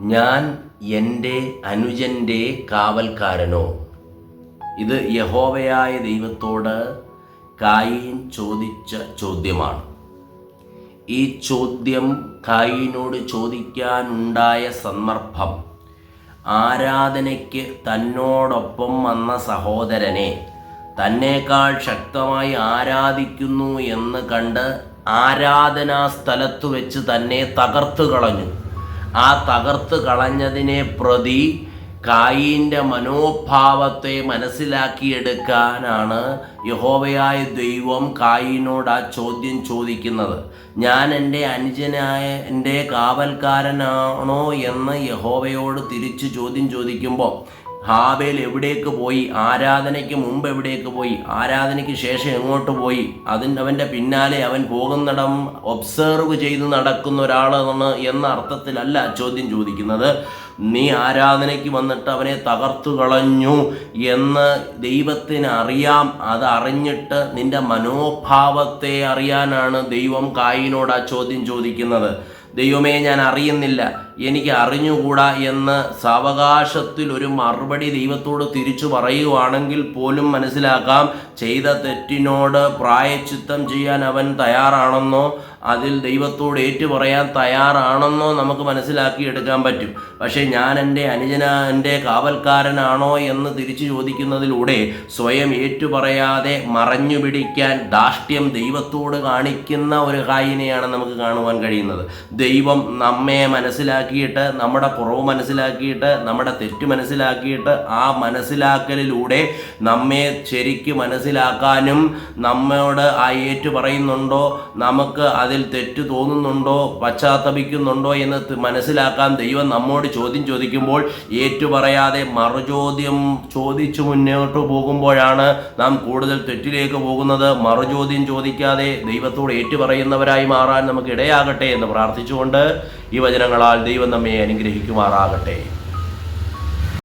ഞാൻ എന്റെ അനുജന്റെ കാവൽക്കാരനോ. ഇത് യഹോവയായ ദൈവത്തോട് കായീൻ ചോദിച്ച ചോദ്യമാണ്. ഈ ചോദ്യം കായീനോട് ചോദിക്കാനുണ്ടായ സന്ദർഭം ആരാധനയ്ക്ക് തന്നോടൊപ്പം വന്ന സഹോദരനെ തന്നേക്കാൾ ശക്തമായി ആരാധിക്കുന്നു എന്ന് കണ്ട് ആരാധനാ സ്ഥലത്ത് വെച്ച് തന്നെ തകർത്തു കളഞ്ഞു ആ തകർത്ത് കളഞ്ഞതിനെ പ്രതി കായിന്റെ മനോഭാവത്തെ മനസ്സിലാക്കിയെടുക്കാനാണ് യഹോവയായ ദൈവം കായിനോട് ആ ചോദ്യം ചോദിക്കുന്നത്. ഞാൻ എന്റെ അനുജനായ എന്റെ കാവൽക്കാരനാണോ എന്ന് യഹോവയോട് തിരിച്ചു ചോദ്യം ചോദിക്കുമ്പോൾ ഹാബേൽ എവിടേക്ക് പോയി? ആരാധനയ്ക്ക് മുമ്പ് എവിടേക്ക് പോയി? ആരാധനയ്ക്ക് ശേഷം എങ്ങോട്ട് പോയി? അതിന് അവന്റെ പിന്നാലെ അവൻ പോകുന്നിടം ഒബ്സേർവ് ചെയ്ത് നടക്കുന്ന ഒരാളാണ് എന്ന അർത്ഥത്തിലല്ല ചോദ്യം ചോദിക്കുന്നത്. നീ ആരാധനയ്ക്ക് വന്നിട്ട് അവനെ തകർത്തു കളഞ്ഞു എന്ന് ദൈവത്തിന് അറിയാം. അത് അറിഞ്ഞിട്ട് നിന്റെ മനോഭാവത്തെ അറിയാനാണ് ദൈവം കായിനോട് ആ ചോദ്യം ചോദിക്കുന്നത്. ദൈവമേ ഞാൻ അറിയുന്നില്ല. എനിക്ക് അറിഞ്ഞുകൂടാ എന്ന് സാവകാശത്തിൽ ഒരു മറുപടി ദൈവത്തോട് തിരിച്ചു പറയുവാണെങ്കിൽ പോലും മനസ്സിലാക്കാം. ചെയ്ത തെറ്റിനോട് പ്രായച്ചിത്തം ചെയ്യാൻ അവൻ തയ്യാറാണെന്നോ അതിൽ ദൈവത്തോട് ഏറ്റു പറയാൻ തയ്യാറാണെന്നോ നമുക്ക് മനസ്സിലാക്കിയെടുക്കാൻ പറ്റും. പക്ഷേ ഞാൻ എന്റെ അനുജന എന്റെ കാവൽക്കാരനാണോ എന്ന് തിരിച്ചു ചോദിക്കുന്നതിലൂടെ സ്വയം ഏറ്റു പറയാതെ മറഞ്ഞു പിടിക്കാൻ ദാഷ്ട്യം ദൈവത്തോട് കാണിക്കുന്ന ഒരു കായിനെയാണ് നമുക്ക് കാണുവാൻ കഴിയുന്നത്. ദൈവം നമ്മെ മനസ്സിലാക്കിയിട്ട് നമ്മുടെ കുറവ് മനസ്സിലാക്കിയിട്ട് നമ്മുടെ തെറ്റ് മനസ്സിലാക്കിയിട്ട് ആ മനസ്സിലാക്കലിലൂടെ നമ്മെ ശരിക്ക് മനസ്സിലാക്കാനും നമ്മോട് ആ ഏറ്റു പറയുന്നുണ്ടോ നമുക്ക് അതിൽ തെറ്റ് തോന്നുന്നുണ്ടോ പശ്ചാത്തപിക്കുന്നുണ്ടോ എന്ന് മനസ്സിലാക്കാൻ ദൈവം നമ്മോട് ചോദ്യം ചോദിക്കുമ്പോൾ ഏറ്റു പറയാതെ മറുചോദ്യം ചോദിച്ചു മുന്നോട്ട് പോകുമ്പോഴാണ് നാം കൂടുതൽ തെറ്റിലേക്ക് പോകുന്നത്. മറുചോദ്യം ചോദിക്കാതെ ദൈവത്തോട് ഏറ്റു പറയുന്നവരായി മാറാൻ നമുക്ക് ഇടയാകട്ടെ എന്ന് പ്രാർത്ഥിച്ചുകൊണ്ട് ഈ വചനങ്ങളാൽ ദൈവം നമ്മെ അനുഗ്രഹിക്കുമാറാകട്ടെ.